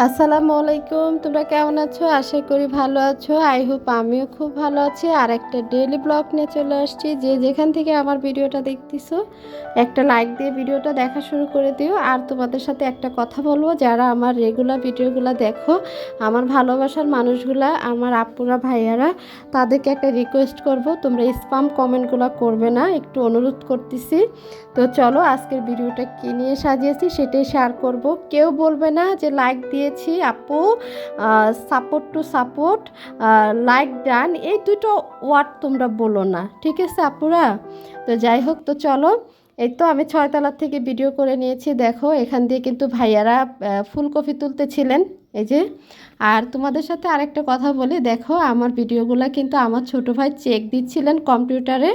আসসালামু আলাইকুম, তোমরা কেমন আছো? আশা করি ভালো আছো। আই হোপ আমিও খুব ভালো আছি। আর একটা ডেলি ব্লগ নিয়ে চলে আসছি। যে যেখান থেকে আমার ভিডিওটা দেখতেছো, একটা লাইক দিয়ে ভিডিওটা দেখা শুরু করে দিও। আর তোমাদের সাথে একটা কথা বলব, যারা আমার রেগুলার ভিডিওগুলো দেখো, আমার ভালোবাসার মানুষগুলা, আমার আপুরা, ভাইয়ারা, তাদেরকে একটা রিকোয়েস্ট করব, তোমরা স্পাম কমেন্টগুলো করবে না, একটু অনুরোধ করতেছি। তো চলো, আজকের ভিডিওটা কী নিয়ে সাজিয়েছি, সেটাই শেয়ার করব। কেউ বলবে না যে লাইক দিয়েছি, আপু। Support to support like done এই দুটো ওয়ার্ড তোমরা বলো না, ঠিক আছে আপুরা? তো যাই হোক, তো চলো। এই তো আমি ছয়তলার থেকে ভিডিও করে নিয়েছি। দেখো, এখান দিয়ে কিন্তু ভাইয়ারা ফুলকপি তুলতেছিলেন এই যে, আর তোমাদের সাথে আরেকটা কথা বলি, দেখো আমার ভিডিওগুলো কিন্তু আমার ছোট ভাই চেক দিচ্ছিলেন কম্পিউটারে,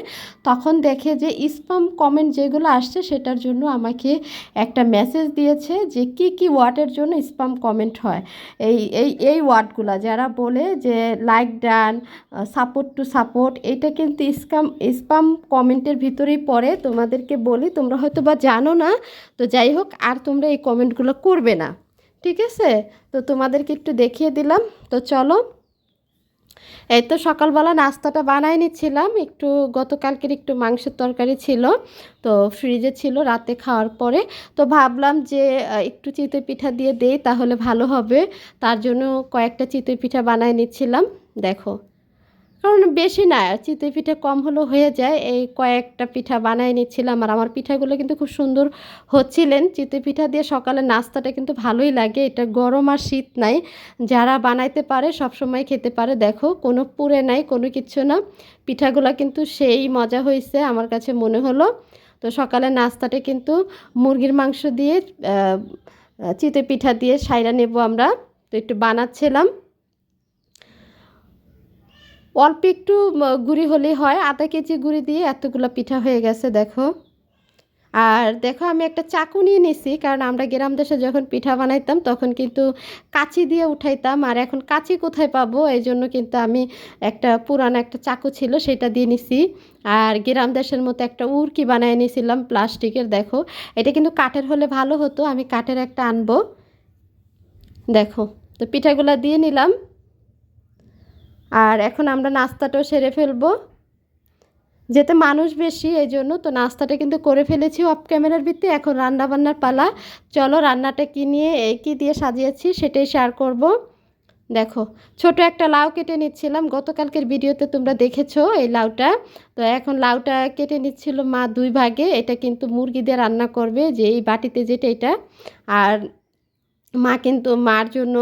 তখন দেখে যে স্পাম কমেন্ট যেগুলো আসছে সেটার জন্য আমাকে একটা মেসেজ দিয়েছে যে কি কি ওয়ার্ডের জন্য স্পাম কমেন্ট হয়। এই এই এই ওয়ার্ডগুলো যারা বলে যে like done support to support এটা কিন্তু স্কাম স্পাম কমেন্টের ভিতরেই পড়ে। তোমাদেরকে বলি, তোমরা হয়তো বা জানো না, তো যাই হোক, আর তোমরা এই কমেন্টগুলো করবে না। ঠিক আছে? তো তোমাদেরকে একটু দেখিয়ে দিলাম। তো চলো। এই তো সকালবেলা নাস্তাটা বানায় নিচ্ছিলাম। একটু গতকালকের একটু মাংসের তরকারি ছিল। তো ফ্রিজে ছিল রাতে খাওয়ার পরে। তো ভাবলাম যে একটু চিতই পিঠা দিয়ে দেই, তাহলে ভালো হবে। তার জন্য কয়েকটা চিতই পিঠা বানায় নিচ্ছিলাম। দেখো। কারণ বেশি না, চিতই পিঠা কম হলেও হয়ে যায়। এই কয়েকটা পিঠা বানায় নিচ্ছিলাম আর আমার পিঠাগুলো কিন্তু খুব সুন্দর হচ্ছিলেন। চিতই পিঠা দিয়ে সকালে নাস্তাটা কিন্তু ভালোই লাগে। এটা গরম আর শীত নাই। যারা বানাইতে পারে সব সময় খেতে পারে। দেখো, কোনো পুরে নাই, কোনো কিছু না। পিঠাগুলো কিন্তু সেই মজা হয়েছে আমার কাছে মনে হলো। তো সকালে নাস্তাটা কিন্তু মুরগির মাংস দিয়ে চিতই পিঠা দিয়ে সাইরা নেব আমরা। তো একটু বানাচ্ছিলাম। অল্প একটু গুঁড়ি হলেই হয়। আধা কেজি গুঁড়ি দিয়ে এতগুলো পিঠা হয়ে গেছে, দেখো। আর দেখো, আমি একটা চাকু নিয়ে নিছি, কারণ আমরা গ্রাম দেশে যখন পিঠা বানাইতাম, তখন কিন্তু কাঁচি দিয়ে উঠাইতাম। আর এখন কাঁচি কোথায় পাবো? এই জন্য কিন্তু আমি একটা পুরানো একটা চাকু ছিল, সেটা দিয়ে নিছি। আর গ্রাম দেশের মতো একটা উড়কি বানিয়ে নিয়েছিলাম প্লাস্টিকের, দেখো। এটা কিন্তু কাঠের হলে ভালো হতো, আমি কাঠের একটা আনব। দেখো, তো পিঠাগুলো দিয়ে নিলাম। আর এখন আমরা নাস্তাটাও সেরে ফেলব। যেতে মানুষ বেশি, এই জন্য তো নাস্তাটা কিন্তু করে ফেলেছি অফ ক্যামেরার ভিত্তি। এখন রান্না বান্নার পালা। চলো রান্নাটা কি নিয়ে, এই কী দিয়ে সাজিয়েছি সেটাই শেয়ার করব। দেখো, ছোট একটা লাউ কেটে নিচ্ছিলাম। গতকালকের ভিডিওতে তোমরা দেখেছ এই লাউটা। তো এখন লাউটা কেটে নিচ্ছিল মা দুই ভাগে। এটা কিন্তু মুরগি দিয়ে রান্না করবে, যে এই বাটিতে যেটা এটা। আর মা কিন্তু মার জন্য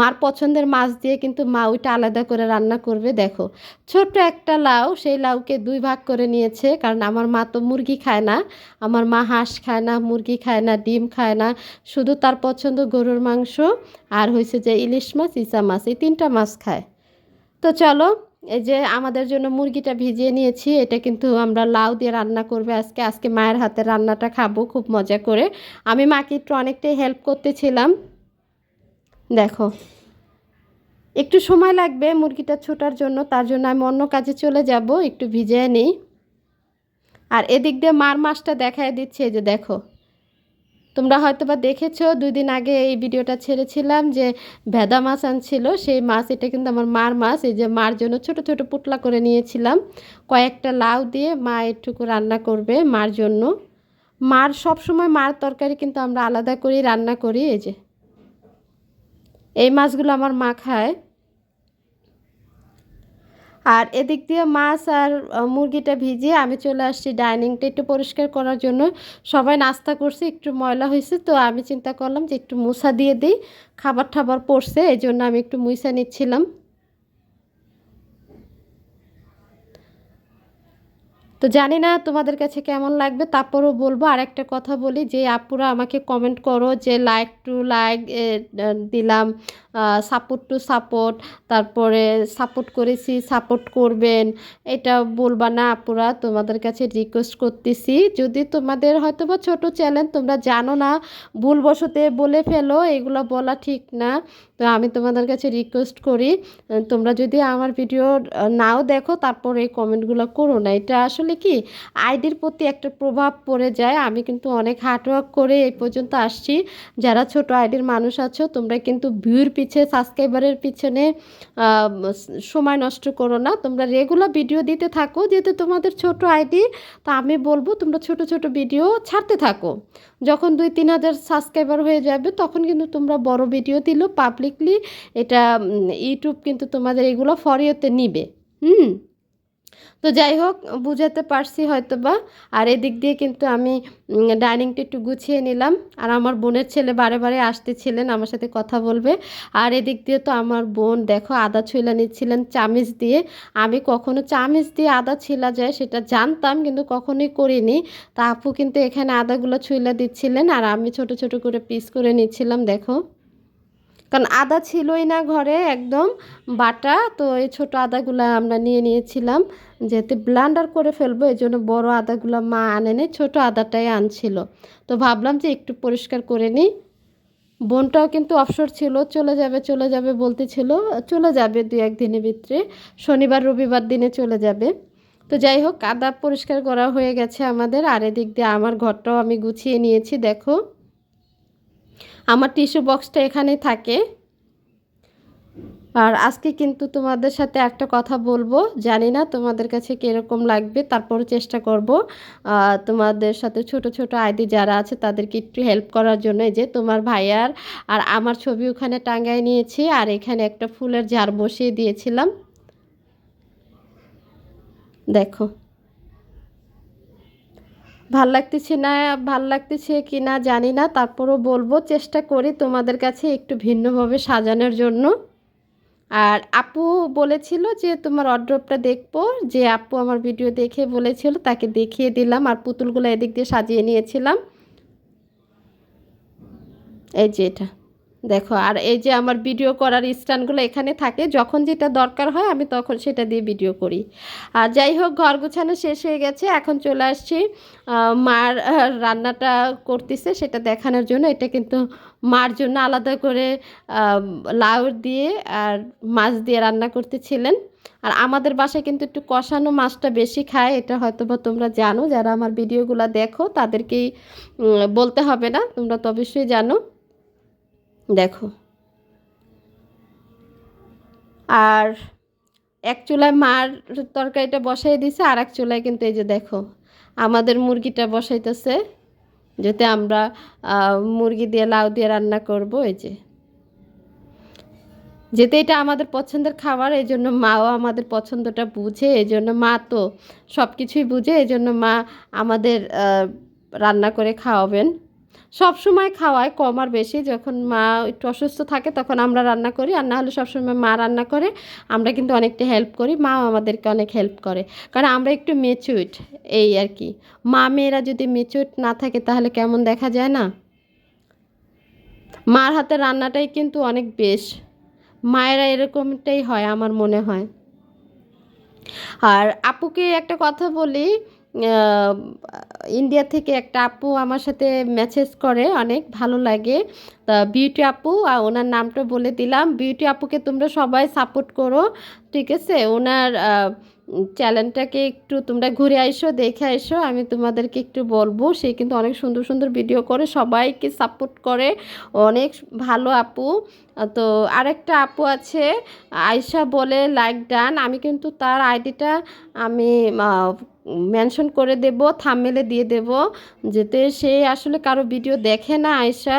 মার পছন্দের মাছ দিয়ে কিন্তু মা ওইটা আলাদা করে রান্না করবে, দেখো। ছোট্ট একটা লাউ, সেই লাউকে দুই ভাগ করে নিয়েছে, কারণ আমার মা তো মুরগি খায় না। আমার মা হাঁস খায় না, মুরগি খায় না, ডিম খায় না, শুধু তার পছন্দ গরুর মাংস আর হয়েছে যে ইলিশ মাছ ইসা মাছ, এই তিনটা মাছ খায়। তো চলো এই যে আমাদের জন্য মুরগিটা ভিজিয়ে নিয়েছি, এটা কিন্তু আমরা লাউ দিয়ে রান্না করবে আজকে। আজকে মায়ের হাতে রান্নাটা খাব খুব মজা করে। আমি মাকে একটু অনেকটাই হেল্প করতেছিলাম। দেখো, একটু সময় লাগবে মুরগিটা ছোটার জন্য, তার জন্য আমি অন্য কাজে চলে যাব, একটু ভিজিয়ে নিই। আর এদিক দিয়ে মার মাছটা দেখায় দিচ্ছে যে দেখো। তোমরা হয়তো বা দেখেছ, দুই দিন আগে এই ভিডিওটা ছেড়েছিলাম যে ভেদা মাছ আনছিল। সেই মাছ, এটা কিন্তু আমার মার মাছ, এই যে মার জন্য ছোট ছোট পুটলা করে নিয়েছিলাম। কয়েকটা লাউ দিয়ে মা একটুকু রান্না করবে মার জন্য। মার সব সময় মার তরকারি কিন্তু আমরা আলাদা করেই রান্না করি, এই যে। এই মাছগুলো আমার মা খায়। আর এদিক দিয়ে মাছ আর মুরগিটা ভিজিয়ে আমি চলে আসছি ডাইনিংটা একটু পরিষ্কার করার জন্য। সবাই নাস্তা করছে, একটু ময়লা হয়েছে, তো আমি চিন্তা করলাম যে একটু মুসা দিয়ে দিই খাবার ঠাবার পড়ছে এই জন্য আমি একটু মুইসা নিচ্ছিলাম। তো জানি না তোমাদের কাছে কেমন লাগবে, তারপরও বলব আর একটা কথা বলি, যে আপুরা আমাকে কমেন্ট করো যে লাইক টু লাইক দিলাম সাপোর্ট টু সাপোর্ট তারপরে সাপোর্ট করেছি সাপোর্ট করবেন, এটা বলবা না আপুরা, তোমাদের কাছে রিকোয়েস্ট করতেছি, যদি তোমাদের হয়তো বা ছোটো চ্যানেল তোমরা জানো না, ভুলবশতে বলে ফেলো, এগুলো বলা ঠিক না, তো আমি তোমাদের কাছে রিকোয়েস্ট করি, তোমরা যদি আমার ভিডিও নাও দেখো, তারপর এই কমেন্টগুলো করো না, এটা আসলে হলে কি, আইডির প্রতি একটা প্রভাব পড়ে যায়। আমি কিন্তু অনেক হার্ডওয়ার্ক করে এই পর্যন্ত আসছি। যারা ছোট আইডির মানুষ আছো, তোমরা কিন্তু ভিউর পিছে সাবস্ক্রাইবারের পিছনে সময় নষ্ট করো না। তোমরা রেগুলার ভিডিও দিতে থাকো, যেহেতু তোমাদের ছোট আইডি। তা আমি বলব, তোমরা ছোট ছোট ভিডিও ছাড়তে থাকো। যখন দুই, তিন হাজার সাবস্ক্রাইবার হয়ে যাবে, তখন কিন্তু তোমরা বড় ভিডিও দিলেও পাবলিকলি এটা ইউটিউব কিন্তু তোমাদের এগুলো ফরিয়তে নিবে। হুম? তো যাই হোক বুঝাতে পারছি হয়তো বা আর এদিক দিয়ে কিন্তু আমি ডাইনিংটা একটু গুছিয়ে নিলাম। আর আমার বোনের ছেলে বারে বারে আসতেছিলেন, আমার সাথে কথা বলবে। আর এদিক দিয়ে তো আমার বোন, দেখো, আদা ছুলা নিচ্ছিলেন চামিচ দিয়ে। আমি কখনো চামিচ দিয়ে আদা ছিলা যায় সেটা জানতাম, কিন্তু কখনোই করিনি। তা আপু কিন্তু এখানে আদাগুলো ছুইলা দিচ্ছিলেন, আর আমি ছোট ছোট করে পিস করে নিচ্ছিলাম, দেখো। কারণ আদা ছিলই না ঘরে একদম বাটা, তো এই ছোট আদাগুলো আমরা নিয়ে নিয়েছিলাম। যেহেতু ব্লান্ডার করে ফেলব, এই জন্য বড়ো আদাগুলো মা আনেনি, ছোটো আদাটাই আনছিল। তো ভাবলাম যে একটু পরিষ্কার করে নিই। বোনটাও কিন্তু অবসর ছিল, চলে যাবে চলে যাবে বলতেছিল, চলে যাবে দু একদিনের ভিতরে, শনিবার, রবিবার দিনে চলে যাবে। তো যাই হোক, আদা পরিষ্কার করা হয়ে গেছে আমাদের, আর এদিক দিয়ে আমার ঘরটাও আমি গুছিয়ে নিয়েছি, দেখো। আমার টিস্যু বক্সটা এখানেই থাকে। আর আজকে কিন্তু তোমাদের সাথে একটা কথা বলব। জানি না তোমাদের কাছে কীরকম লাগবে তারপর চেষ্টা করব। তোমাদের সাথে ছোট ছোট আইডি যারা আছে তাদেরকে একটু হেল্প করার জন্য। যে তোমার ভাইয়ার আর আমার ছবি ওখানে টাঙ্গায় নিয়েছি আর এখানে একটা ফুলের ঝাড় বসিয়ে দিয়েছিলাম। দেখো। ভালো লাগতেছে না, ভালো লাগতেছে কি না জানি না, তারপরও বলব চেষ্টা করি তোমাদের কাছে একটু ভিন্নভাবে সাজানোর জন্য। আর আপু বলেছিল যে তোমার অড্রপটা দেখব, যে আপু আমার ভিডিও দেখে বলেছিল, তাকে দেখিয়ে দিলাম আর পুতুলগুলো এদিক দিয়ে সাজিয়ে নিয়েছিলাম। এই যে এটা। দেখো, আর এই যে আমার ভিডিও করার স্ট্যান্ডগুলো এখানে থাকে, যখন যেটা দরকার হয় আমি তখন সেটা দিয়ে ভিডিও করি। আর যাই হোক, ঘর গোছানো শেষ হয়ে গেছে, এখন চলে আসছি মার রান্নাটা করতেছে সেটা দেখানোর জন্য। এটা কিন্তু মার জন্য আলাদা করে লাউ দিয়ে আর মাছ দিয়ে রান্না করতেছিলেন। আর আমাদের বাসায় কিন্তু একটু কষানো মাছটা বেশি খায়, এটা হয়তো বা তোমরা জানো। যারা আমার ভিডিওগুলো দেখো, তাদেরকেই বলতে হবে না, তোমরা তো অবশ্যই জানো। দেখো। আর এক চুলায় মার তরকারিটা বসাই দিছে, আর এক চুলায় কিন্তু এই যে দেখো, আমাদের মুরগিটা বসাইতেছে, যাতে আমরা মুরগি দিয়ে লাউ দিয়ে রান্না করব, এই যে। যেতে এটা আমাদের পছন্দের খাবার, এই জন্য মাও আমাদের পছন্দটা বুঝে, এই জন্য মা তো সব কিছুই বুঝে, এই জন্য মা আমাদের রান্না করে খাওয়াবেন। সব সময় খাওয়ায় কম আর বেশি। যখন মা একটু অসুস্থ থাকে তখন আমরা রান্না করি, আর না হলে সবসময় মা রান্না করে। আমরা কিন্তু অনেকটা হেল্প করি মা আমাদেরকে অনেক হেল্প করে। কারণ আমরা একটু মেচুইট এই আর কি। মা মেয়েরা যদি মেচুইট না থাকে তাহলে কেমন দেখা যায় না? মার হাতের রান্নাটাই কিন্তু অনেক বেশ। মায়েরা এরকমটাই হয় আমার মনে হয়। আর আপুকে একটা কথা বলি ইন্ডিয়া থেকে একটা আপু আমার সাথে মেসেজ করে, অনেক ভালো লাগে। তা বিউটি আপু আর ওনার নামটা বলে দিলাম। বিউটি আপুকে তোমরা সবাই সাপোর্ট করো, ঠিক আছে? ওনার চ্যানেলটাকে একটু তোমরা ঘুরে আইসো, দেখে আইসো, আমি তোমাদেরকে একটু বলব। সে কিন্তু অনেক সুন্দর সুন্দর ভিডিও করে, সবাইকে সাপোর্ট করে। অনেক ভালো আপু। তো আরেকটা আপু আছে, আয়শা বলে লাইক ডান আমি কিন্তু তার আইডিটা আমি মেনশন করে দেব, থামমেলে দিয়ে দেব, যাতে সে আসলে কারও ভিডিও দেখে না, আয়শা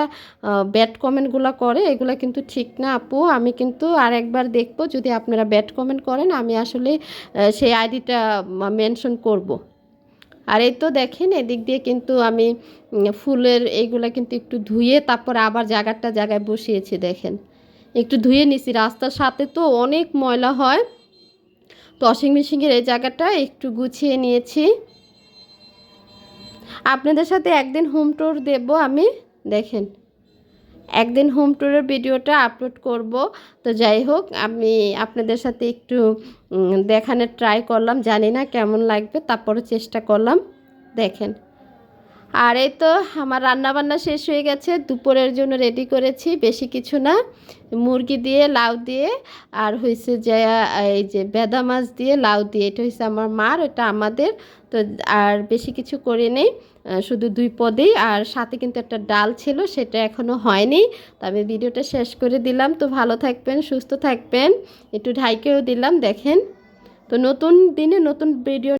ব্যাড কমেন্টগুলো করে, এগুলো কিন্তু ঠিক না আপু আমি কিন্তু আর একবার দেখব, যদি আপনারা ব্যাড কমেন্ট করেন, আমি আসলে সেই আইডিটা মেনশন করব। আর এই তো দেখেন, এদিক দিয়ে কিন্তু আমি ফুলের এইগুলা কিন্তু একটু ধুয়ে তারপর আবার জায়গাটা জায়গায় বসিয়েছি, দেখেন। একটু ধুয়ে নিছি, রাস্তার সাথে তো অনেক ময়লা হয়। তো ওয়াশিং মেশিনের এই জায়গাটা একটু গুছিয়ে নিয়েছি। আপনাদের সাথে একদিন হোম ট্যুর দেব আমি, দেখেন। একদিন হোম ট্যুরের ভিডিওটা আপলোড করব। তো যাই হোক, আমি আপনাদের সাথে একটু দেখানোর ট্রাই করলাম, জানি না কেমন লাগবে তারপরে চেষ্টা করলাম। দেখেন। আর এই তো আমার রান্না বান্না শেষ হয়ে গেছে। দুপুরের জন্য রেডি করেছি, বেশি কিছু না। মুরগি দিয়ে, লাউ দিয়ে, আর হয়েছে যে, এই যে বেদা মাছ দিয়ে লাউ দিয়ে। এটা হয়েছে আমার মার, এটা আমাদের। তো আর বেশি কিছু করে নেই শুধু দুই পদেই। আর সাথে কিন্তু একটা ডাল ছিল, সেটা এখনও হয়নি। তো আমি ভিডিওটা শেষ করে দিলাম। তো ভালো থাকবেন, সুস্থ থাকবেন। একটু ঢাইকেও দিলাম, দেখেন। তো নতুন দিনে নতুন ভিডিও